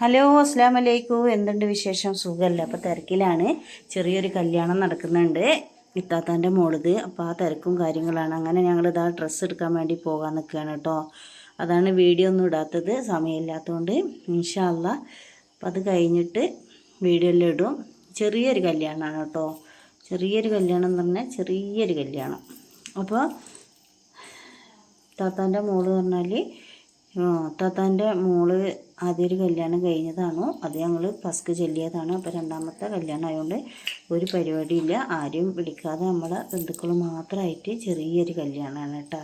Hello അസ്സാം വലൈക്കും എന്തുണ്ട് വിശേഷം? സുഖമല്ല അപ്പോൾ തിരക്കിലാണ്. ചെറിയൊരു കല്യാണം നടക്കുന്നുണ്ട്. ഇത്താത്താന്റെ മോളിത്. അപ്പോൾ ആ തിരക്കും കാര്യങ്ങളാണ്. അങ്ങനെ ഞങ്ങൾ ഇതാ ഡ്രസ്സ് എടുക്കാൻ വേണ്ടി പോകാൻ നിൽക്കുകയാണ് കേട്ടോ അതാണ് വീഡിയോ ഒന്നും ഇടാത്തത്. സമയമില്ലാത്തതുകൊണ്ട് ഇൻഷാല്ല അപ്പം അത് കഴിഞ്ഞിട്ട് വീഡിയോയിൽ ഇടും. ചെറിയൊരു കല്യാണമാണ് കേട്ടോ ചെറിയൊരു കല്യാണം എന്ന് പറഞ്ഞാൽ ചെറിയൊരു കല്യാണം. അപ്പോൾ താത്താന്റെ മോൾ പറഞ്ഞാൽ താത്താന്റെ മോൾ ആദ്യം ഒരു കല്യാണം കഴിഞ്ഞതാണോ? അത് ഞങ്ങൾ പസ്ക് ചെല്ലിയതാണ്. അപ്പോൾ രണ്ടാമത്തെ കല്യാണം ആയതുകൊണ്ട് ഒരു പരിപാടിയില്ല. ആരും വിളിക്കാതെ നമ്മളെ ബന്ധുക്കൾ മാത്രമായിട്ട് ചെറിയൊരു കല്യാണമാണ് കേട്ടോ.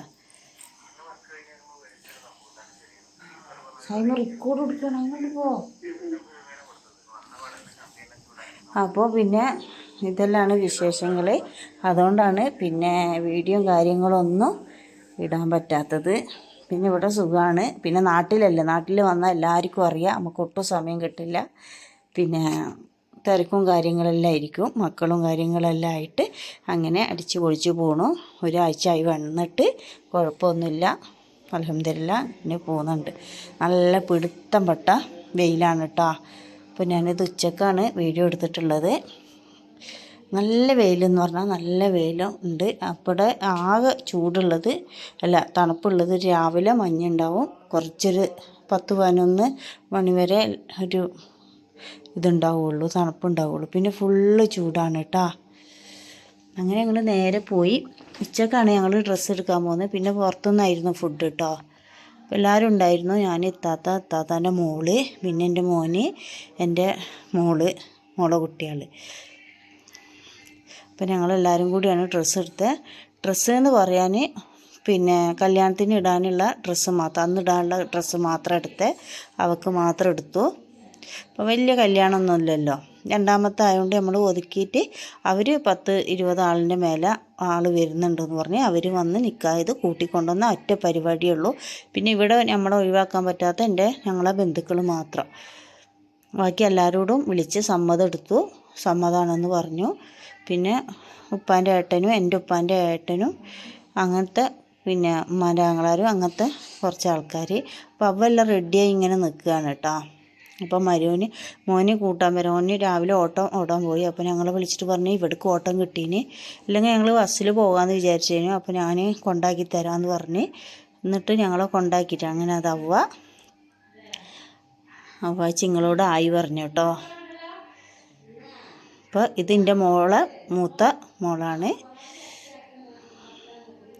അതിന് റെക്കോർഡ് കൊടുക്കണം അങ്ങോട്ട് പോ. അപ്പോൾ പിന്നെ ഇതെല്ലാമാണ് വിശേഷങ്ങൾ അതുകൊണ്ടാണ് പിന്നെ വീഡിയോ കാര്യങ്ങളൊന്നും ഇടാൻ പറ്റാത്തത്. പിന്നെ ഇവിടെ സുഖമാണ് പിന്നെ നാട്ടിലല്ലേ? നാട്ടിൽ വന്നാൽ എല്ലാവർക്കും അറിയാം. നമുക്ക് ഒട്ടും സമയം കിട്ടില്ല. പിന്നെ തിരക്കും കാര്യങ്ങളെല്ലാം ആയിരിക്കും. മക്കളും കാര്യങ്ങളെല്ലാം ആയിട്ട് അങ്ങനെ അടിച്ച് പൊളിച്ച് പോണു. ഒരാഴ്ച ആയി വന്നിട്ട് കുഴപ്പമൊന്നുമില്ല. അലഹമില്ല പിന്നെ പോകുന്നുണ്ട്. നല്ല പിടുത്തം പെട്ട വെയിലാണ് കേട്ടോ അപ്പോൾ ഞാനിത് ഉച്ചക്കാണ് വീഡിയോ എടുത്തിട്ടുള്ളത്. നല്ല വെയിലെന്ന് പറഞ്ഞാൽ നല്ല വെയിലും ഉണ്ട് അപ്പോൾ ആകെ ചൂടുള്ളത് അല്ല തണുപ്പുള്ളത് രാവിലെ മഞ്ഞുണ്ടാവും. കുറച്ചൊരു പത്ത് പതിനൊന്ന് മണിവരെ ഒരു ഇതുണ്ടാവുള്ളൂ തണുപ്പുണ്ടാവുള്ളൂ. പിന്നെ ഫുള്ള് ചൂടാണ് കേട്ടോ അങ്ങനെ ഞങ്ങൾ നേരെ പോയി. ഉച്ചക്കാണ് ഞങ്ങൾ ഡ്രസ്സ് എടുക്കാൻ പോകുന്നത് പിന്നെ പുറത്തുനിന്നായിരുന്നു ഫുഡ് കേട്ടോ എല്ലാവരും ഉണ്ടായിരുന്നു. ഞാൻ ഇത്താത്ത ഇത്താത്താന്റെ മോൾ പിന്നെ എന്റെ മോന് എന്റെ മോൾ മോളെ കുട്ടികൾ അപ്പം ഞങ്ങളെല്ലാവരും കൂടിയാണ് ഡ്രസ്സ് എടുത്തത് ഡ്രസ്സ് എന്ന് പറയാൻ പിന്നെ കല്യാണത്തിന് ഇടാനുള്ള ഡ്രസ്സ് മാത്രം അന്ന് ഇടാനുള്ള ഡ്രസ്സ് മാത്രം എടുത്ത്. അവൾക്ക് മാത്രം എടുത്തു. അപ്പോൾ വലിയ കല്യാണമൊന്നുമില്ലല്ലോ രണ്ടാമത്തെ ആയതുകൊണ്ട് നമ്മൾ ഒതുക്കിയിട്ട് അവർ പത്ത് ഇരുപത് ആളിന്റെ മേലെ ആൾ വരുന്നുണ്ടെന്ന് പറഞ്ഞ് അവർ വന്ന് നിൽക്കായത് കൂട്ടിക്കൊണ്ടുവന്ന ഒറ്റ പരിപാടിയേ ഉള്ളൂ പിന്നെ ഇവിടെ നമ്മളെ ഒഴിവാക്കാൻ പറ്റാത്ത എന്റെ ഞങ്ങളെ ബന്ധുക്കൾ മാത്രം. ബാക്കി എല്ലാവരോടും വിളിച്ച് സമ്മതം എടുത്തു. സമ്മതമാണെന്ന് പറഞ്ഞു. പിന്നെ ഉപ്പാന്റെ ഏട്ടനും എന്റെ ഉപ്പാന്റെ ഏട്ടനും അങ്ങനത്തെ പിന്നെ ഉമ്മാന്റെ ആങ്ങളാരും അങ്ങനത്തെ കുറച്ച് ആൾക്കാർ അപ്പോൾ അവെല്ലാം റെഡിയായി ഇങ്ങനെ നിൽക്കുകയാണ് കേട്ടോ. അപ്പോൾ മരുവന് മോനെ കൂട്ടാൻ വരാം മോന് രാവിലെ ഓട്ടം ഓടാൻ പോയി. അപ്പോൾ ഞങ്ങൾ വിളിച്ചിട്ട് പറഞ്ഞു ഇവിടേക്ക് ഓട്ടം കിട്ടീന്. അല്ലെങ്കിൽ ഞങ്ങൾ ബസ്സിൽ പോകാമെന്ന് വിചാരിച്ചേനു. അപ്പോൾ ഞാൻ കൊണ്ടാക്കി തരാമെന്ന് പറഞ്ഞ് എന്നിട്ട് ഞങ്ങളെ കൊണ്ടാക്കിയിട്ട് അങ്ങനെ അതവ അവ ചിങ്ങളോട് ആയി പറഞ്ഞു കേട്ടോ. അപ്പോൾ ഇതിന്റെ മോൾ മൂത്ത മോളാണ്.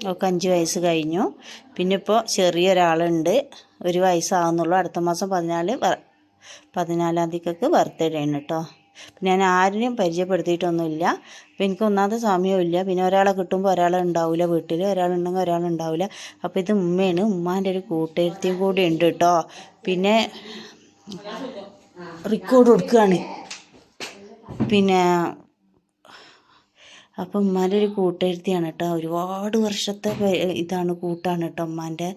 അവൾക്ക് അഞ്ച് വയസ്സ് കഴിഞ്ഞു. പിന്നെ ഇപ്പോൾ ചെറിയൊരാളുണ്ട്. ഒരു വയസ്സാകുന്നുള്ളൂ അടുത്ത മാസം പതിനാല് പതിനാലാം തീയതിക്കൊക്കെ ബർത്ത്ഡേ ആണ് കേട്ടോ. പിന്നെ ഞാൻ ആരെയും പരിചയപ്പെടുത്തിയിട്ടൊന്നുമില്ല. അപ്പം എനിക്ക് ഒന്നാമത്തെ സമയമില്ല പിന്നെ ഒരാളെ കിട്ടുമ്പോൾ ഒരാളെ ഉണ്ടാവില്ല വീട്ടിൽ ഒരാളുണ്ടെങ്കിൽ ഒരാളുണ്ടാവില്ല അപ്പോൾ ഇത് ഉമ്മയാണ്. ഉമ്മാന്റെ ഒരു കൂട്ടുകാരത്തിയും കൂടി ഉണ്ട് കേട്ടോ. പിന്നെ റെക്കോർഡ് കൊടുക്കുകയാണ് പിന്നെ അപ്പം ഉമ്മാന്റെ ഒരു കൂട്ടുകാരത്തിയാണ് കേട്ടോ. ഒരുപാട് വർഷത്തെ ഇതാണ് കൂട്ടാണ് കേട്ടോ ഉമ്മാന്റെ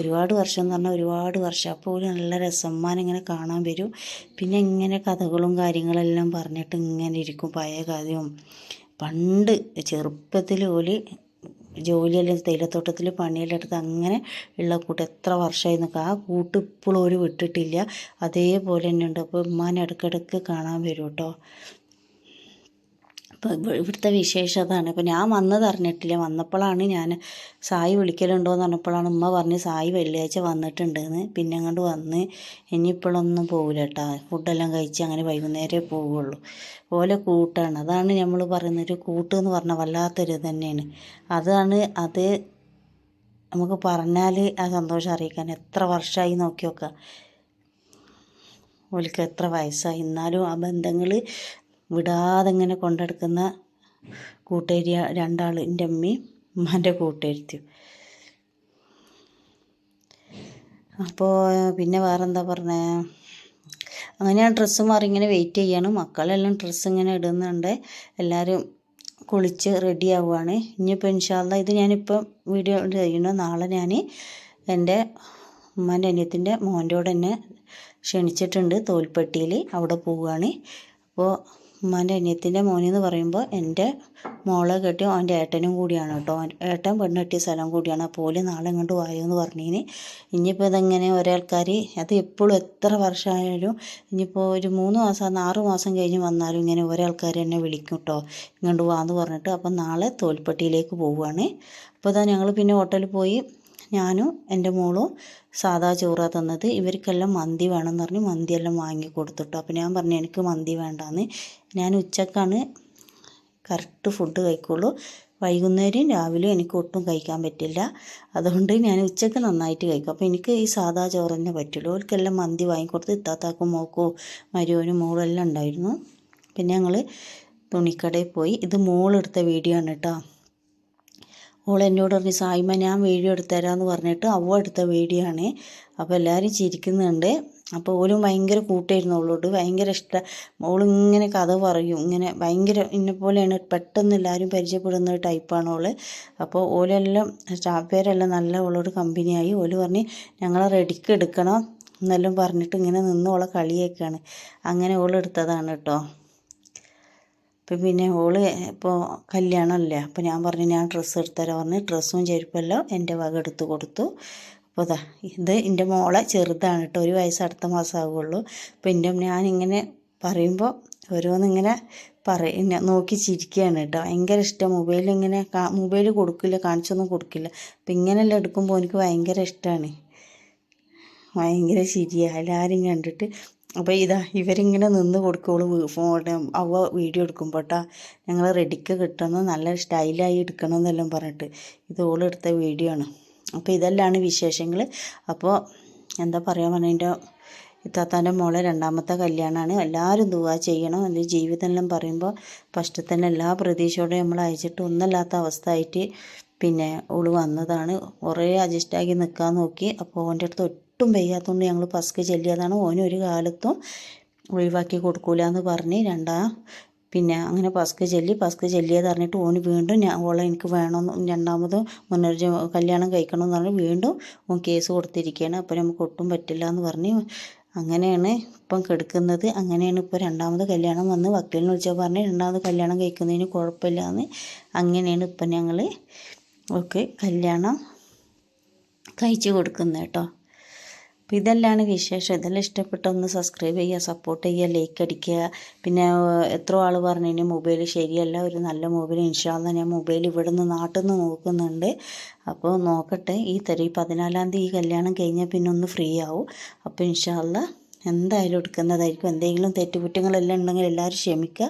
ഒരുപാട് വർഷം എന്ന് പറഞ്ഞാൽ ഒരുപാട് വർഷം. അപ്പോൾ ഒരു നല്ല രസം. ഇങ്ങനെ കാണാൻ വരും. പിന്നെ ഇങ്ങനെ കഥകളും കാര്യങ്ങളെല്ലാം പറഞ്ഞിട്ട് ഇങ്ങനെ ഇരിക്കും പഴയ കഥയും. പണ്ട് ചെറുപ്പത്തിൽ ഓൽ ജോലിയെല്ലാം തേയിലത്തോട്ടത്തിൽ പണിയെല്ലാം എടുത്ത് അങ്ങനെ ഉള്ള കൂട്ട് എത്ര വർഷമായി നിൽക്കുക ആ കൂട്ട് ഇപ്പോഴും ഒരു വിട്ടിട്ടില്ല. അതേപോലെ തന്നെ ഉണ്ട്. അപ്പോൾ ഉമ്മാനെ ഇടയ്ക്കിടയ്ക്ക് കാണാൻ വരും കേട്ടോ. അപ്പോൾ ഇവിടുത്തെ വിശേഷം അതാണ്. അപ്പോൾ ഞാൻ വന്നത് അറിഞ്ഞിട്ടില്ല. വന്നപ്പോഴാണ് ഞാൻ സായി വിളിക്കലുണ്ടോ എന്ന് പറഞ്ഞപ്പോഴാണ് ഉമ്മ പറഞ്ഞ് സായി വെള്ളിയാഴ്ച വന്നിട്ടുണ്ടെന്ന്. പിന്നെ അങ്ങോട്ട് വന്ന് ഇനിയിപ്പോഴൊന്നും പോകില്ല കേട്ടോ. ഫുഡെല്ലാം കഴിച്ച് അങ്ങനെ വൈകുന്നേരമേ പോവുള്ളൂ പോലെ കൂട്ടാണ്. അതാണ് നമ്മൾ പറയുന്നത്. ഒരു കൂട്ട് എന്ന് പറഞ്ഞാൽ വല്ലാത്തൊരു തന്നെയാണ്. അതാണ് അത് നമുക്ക് പറഞ്ഞാൽ ആ സന്തോഷം അറിയിക്കാൻ എത്ര വർഷമായി നോക്കി നോക്കുക. ഓലിക്ക് എത്ര വയസ്സായി. എന്നാലും ആ ബന്ധങ്ങൾ വിടാതെ ഇങ്ങനെ കൊണ്ടെടുക്കുന്ന കൂട്ടുകാരി രണ്ടാൾ എന്റെ അമ്മയും ഉമ്മാന്റെ കൂട്ടേരുത്തിയും അപ്പോൾ പിന്നെ വേറെന്താ അങ്ങനെ ഞാൻ ഡ്രസ്സ് മാറി ഇങ്ങനെ വെയിറ്റ് ചെയ്യാണ്. മക്കളെല്ലാം ഡ്രസ്സ് ഇങ്ങനെ ഇടുന്നുണ്ട്. എല്ലാവരും കുളിച്ച് റെഡി ആവുകയാണ് ഇനിയിപ്പോൾ ഇൻഷാല്ല ഇത് ഞാനിപ്പം വീഡിയോ ചെയ്യുന്നു. നാളെ ഞാൻ എന്റെ ഉമ്മാന്റെ അനിയത്തിന്റെ മോന്റെ കൂടെ എന്നെ ക്ഷണിച്ചിട്ടുണ്ട്. തോൽപ്പെട്ടിയിൽ അവിടെ പോവുകയാണ് അപ്പോൾ ഉമ്മാന്റെ അനിയത്തിന്റെ മോനെന്ന് പറയുമ്പോൾ എന്റെ മോളെ കെട്ടി അവന്റെ ഏട്ടനും കൂടിയാണ് കേട്ടോ. ഏട്ടൻ പെണ്ണ് കെട്ടിയ സ്ഥലം കൂടിയാണ്. അപ്പോൾ ഓൽ നാളെ ഇങ്ങോട്ട് വായോ എന്ന് പറഞ്ഞിന്. ഇനിയിപ്പോൾ ഇതെങ്ങനെ ഒരാൾക്കാർ അത് എപ്പോഴും എത്ര വർഷമായാലും ഇനിയിപ്പോൾ ഒരു മൂന്ന് മാസം ആറ് മാസം കഴിഞ്ഞ് വന്നാലും ഇങ്ങനെ ഒരാൾക്കാർ എന്നെ വിളിക്കും കേട്ടോ. ഇങ്ങോട്ട് വാന്ന് പറഞ്ഞിട്ട് അപ്പം നാളെ തോൽപ്പെട്ടിയിലേക്ക് പോവുകയാണ് അപ്പോൾ ഇതാ ഞങ്ങൾ പിന്നെ ഹോട്ടലിൽ പോയി ഞാനും എന്റെ മോളും സാദാ ചോറാണ് തന്നത്. ഇവർക്കെല്ലാം മന്തി വേണമെന്ന് പറഞ്ഞ് മന്തിയെല്ലാം വാങ്ങി കൊടുത്തിട്ടു. അപ്പോൾ ഞാൻ പറഞ്ഞു എനിക്ക് മന്തി വേണ്ടാന്ന്. ഞാൻ ഉച്ചക്കാണ് കറക്റ്റ് ഫുഡ് കഴിക്കുള്ളൂ. വൈകുന്നേരം രാവിലെ എനിക്ക് ഒട്ടും കഴിക്കാൻ പറ്റില്ല. അതുകൊണ്ട് ഞാൻ ഉച്ചയ്ക്ക് നന്നായിട്ട് കഴിക്കും. അപ്പോൾ എനിക്ക് ഈ സാദാ ചോറ് തന്നെ പറ്റുള്ളൂ. അവർക്കെല്ലാം മന്തി വാങ്ങിക്കൊടുത്ത് ഇത്താത്താക്കും മോക്കോ മരുവനും മോളും എല്ലാം ഉണ്ടായിരുന്നു. പിന്നെ ഞങ്ങൾ തുണിക്കടയിൽ പോയി. ഇത് മോളെടുത്ത വീഡിയോ ആണ് കേട്ടോ. ഓൾ എന്നോട് പറഞ്ഞു സായിമ ഞാൻ വീഡിയോ എടുത്തുതരാമെന്ന് പറഞ്ഞിട്ട് അവ എടുത്ത വീഡിയോ ആണ് അപ്പോൾ എല്ലാവരും ചിരിക്കുന്നുണ്ട്. അപ്പോൾ ഓരും ഭയങ്കര കൂട്ടായിരുന്നു അവളോട്. ഭയങ്കര ഇഷ്ടം ഓളിങ്ങനെ കഥ പറയും. ഇങ്ങനെ ഭയങ്കര ഇന്നെ പോലെയാണ് പെട്ടെന്ന് എല്ലാവരും പരിചയപ്പെടുന്ന ടൈപ്പാണ് ഓൾ. അപ്പോൾ ഓലെല്ലാം സ്റ്റാഫ് പേരെല്ലാം നല്ല ഓളോട് കമ്പനിയായി. ഓൽ പറഞ്ഞ് ഞങ്ങളെ റെഡിക്ക് എടുക്കണം എന്നെല്ലാം പറഞ്ഞിട്ട് ഇങ്ങനെ നിന്ന് ഓളെ കളിയൊക്കെയാണ് അങ്ങനെ ഓളെടുത്തതാണ് കേട്ടോ. അപ്പം പിന്നെ ഓൾ ഇപ്പോൾ കല്യാണമല്ലേ അപ്പോൾ ഞാൻ പറഞ്ഞു ഞാൻ ഡ്രസ്സ് എടുത്തരാ പറഞ്ഞ് ഡ്രസ്സും ചെരുപ്പെല്ലാം എന്റെ വക എടുത്ത് കൊടുത്തു. അപ്പോൾ ഇതാ ഇത് എന്റെ മോളെ ചെറുതാണ് കേട്ടോ ഒരു വയസ്സ് അടുത്ത മാസമാകുള്ളൂ അപ്പോൾ എന്റെ ഞാനിങ്ങനെ പറയുമ്പോൾ ഓരോന്നിങ്ങനെ പറയും നോക്കി ചിരിക്കുകയാണ് കേട്ടോ. ഭയങ്കര ഇഷ്ടം. മൊബൈൽ ഇങ്ങനെ മൊബൈൽ കൊടുക്കില്ല കാണിച്ചൊന്നും കൊടുക്കില്ല. അപ്പം ഇങ്ങനെയെല്ലാം എടുക്കുമ്പോൾ എനിക്ക് ഭയങ്കര ഇഷ്ടമാണ് ഭയങ്കര ശരിയാണ് എല്ലാവരും കണ്ടിട്ട് അപ്പോൾ ഇതാ ഇവരിങ്ങനെ നിന്ന് കൊടുക്കോളൂ ഫോൺ അവ വീഡിയോ എടുക്കുമ്പോൾ കേട്ടോ ഞങ്ങൾ റെഡിക്ക് കിട്ടണം നല്ല സ്റ്റൈലായി എടുക്കണം എന്നെല്ലാം പറഞ്ഞിട്ട് ഇത് ഓളെടുത്ത വീഡിയോ ആണ്. അപ്പോൾ ഇതെല്ലാമാണ് വിശേഷങ്ങൾ അപ്പോൾ എന്താ പറയുക പറഞ്ഞതിന്റെ ഇത്താത്താന്റെ മോളെ രണ്ടാമത്തെ കല്യാണമാണ് എല്ലാവരും ദുവാ ചെയ്യണം. എന്റെ ജീവിതമെല്ലാം പറയുമ്പോൾ ഫസ്റ്റ് തന്നെ എല്ലാ പ്രതീക്ഷയോടെ നമ്മൾ അയച്ചിട്ട് ഒന്നല്ലാത്ത അവസ്ഥ ആയിട്ട് പിന്നെ ഓൾ വന്നതാണ്. കുറേ അഡ്ജസ്റ്റാക്കി നിൽക്കാൻ നോക്കി. അപ്പോൾ ഓന്റെ അടുത്ത് ഒട്ടും വയ്യാത്തതുകൊണ്ട് ഞങ്ങൾ പസ്ക് ചെല്ലിയതാണ്. ഓന് ഒരു കാലത്തും ഒഴിവാക്കി കൊടുക്കൂല എന്ന് പറഞ്ഞ് രണ്ടാ പിന്നെ അങ്ങനെ പസ്ക് ചെല്ലി പസ്ക് ചെല്ലിയത് പറഞ്ഞിട്ട് ഓന് വീണ്ടും ഞാൻ ഓളെ എനിക്ക് വേണമെന്ന് രണ്ടാമത് മുന്നൊരു കല്യാണം കഴിക്കണം എന്ന് പറഞ്ഞ് വീണ്ടും ഓൻ കേസ് കൊടുത്തിരിക്കുകയാണ് അപ്പോൾ നമുക്ക് ഒട്ടും പറ്റില്ല എന്ന് പറഞ്ഞ് അങ്ങനെയാണ് ഇപ്പം കെടുക്കുന്നത്. അങ്ങനെയാണ് ഇപ്പോൾ രണ്ടാമത് കല്യാണം വന്ന് വക്കീലിനെ വിളിച്ചാൽ പറഞ്ഞ് രണ്ടാമത് കല്യാണം കഴിക്കുന്നതിന് കുഴപ്പമില്ല എന്ന് അങ്ങനെയാണ് ഇപ്പം ഞങ്ങൾ ഒക്കെ കല്യാണം കഴിച്ചു കൊടുക്കുന്നത് കേട്ടോ. അപ്പോൾ ഇതെല്ലാമാണ് വിശേഷം. ഇതെല്ലാം ഇഷ്ടപ്പെട്ട ഒന്ന് സബ്സ്ക്രൈബ് ചെയ്യുക സപ്പോർട്ട് ചെയ്യുക ലൈക്ക് അടിക്കുക. പിന്നെ എത്ര ആൾ പറഞ്ഞു മൊബൈൽ ശരിയല്ല ഒരു നല്ല മൊബൈൽ ഇൻഷാല്ല ഞാൻ മൊബൈൽ ഇവിടെ നിന്ന് നാട്ടിൽ നിന്ന് നോക്കുന്നുണ്ട്. അപ്പോൾ നോക്കട്ടെ ഈ തരി പതിനാലാം തീയതി ഈ കല്യാണം കഴിഞ്ഞാൽ പിന്നെ ഒന്ന് ഫ്രീ ആവും. അപ്പോൾ ഇൻഷാല്ല എന്തായാലും എടുക്കുന്നതായിരിക്കും. എന്തെങ്കിലും തെറ്റുകുറ്റങ്ങളെല്ലാം ഉണ്ടെങ്കിൽ എല്ലാവരും ക്ഷമിക്കുക.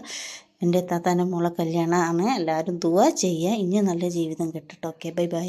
എന്റെ താത്താന്റെ മോളെ കല്യാണമാണ്. എല്ലാവരും ദുവാ ചെയ്യുക. ഇനി നല്ല ജീവിതം കിട്ടട്ടെ. Okay bye bye.